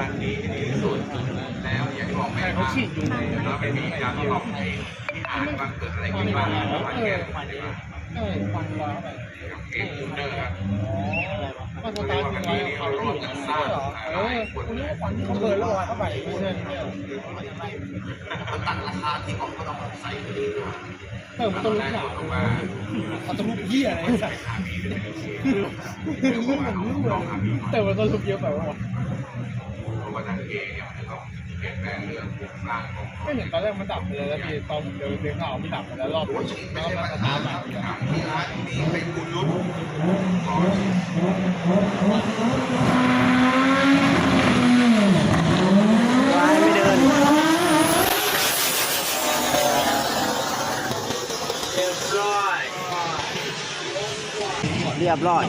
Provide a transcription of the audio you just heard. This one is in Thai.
รันดีที่ดีที่สุดแล้วอย่างที่บอกแม่เขาฉีดอยู่นเราไม่มีการทดลองเองที่อานว่าเกิดอะไรขึ้นบ้างแล้วมันแก้ปัญหาเออควันลอยเข้าไปเอ็กซ์จูเนอร์ครับมันสตาร์ทยังไงเขาไม่อยู่ในนี้เหรอเออคุณรู้ว่าควันที่เขาเบิร์นลอยเข้าไปไม่ใช่เนี่ยมันตัดราคาที่ผมก็ต้องใส่ดีด้วยเออมันต้องรู้อย่างผมว่าเขาต้องรู้เหี้ยอะไรใส่คือคือมันเหมือนรู้เลยแต่มันต้องรู้เยอะไปว่า เพราะว่าทางเอเนี่ยมันจะต้องเปลี่ยนแปลงเรื่องโครงสร้างของไม่เห็นตอนแรกมันดับไปเลยแล้วพี่ตอนผมเดินเดินข่าวมันดับไปแล้วรอบนึงแล้วก็มาสตาร์ทใหม่ที่ร้านนี้เป็นคุณรุ่นขอวายไม่เดิน เรียบร้อย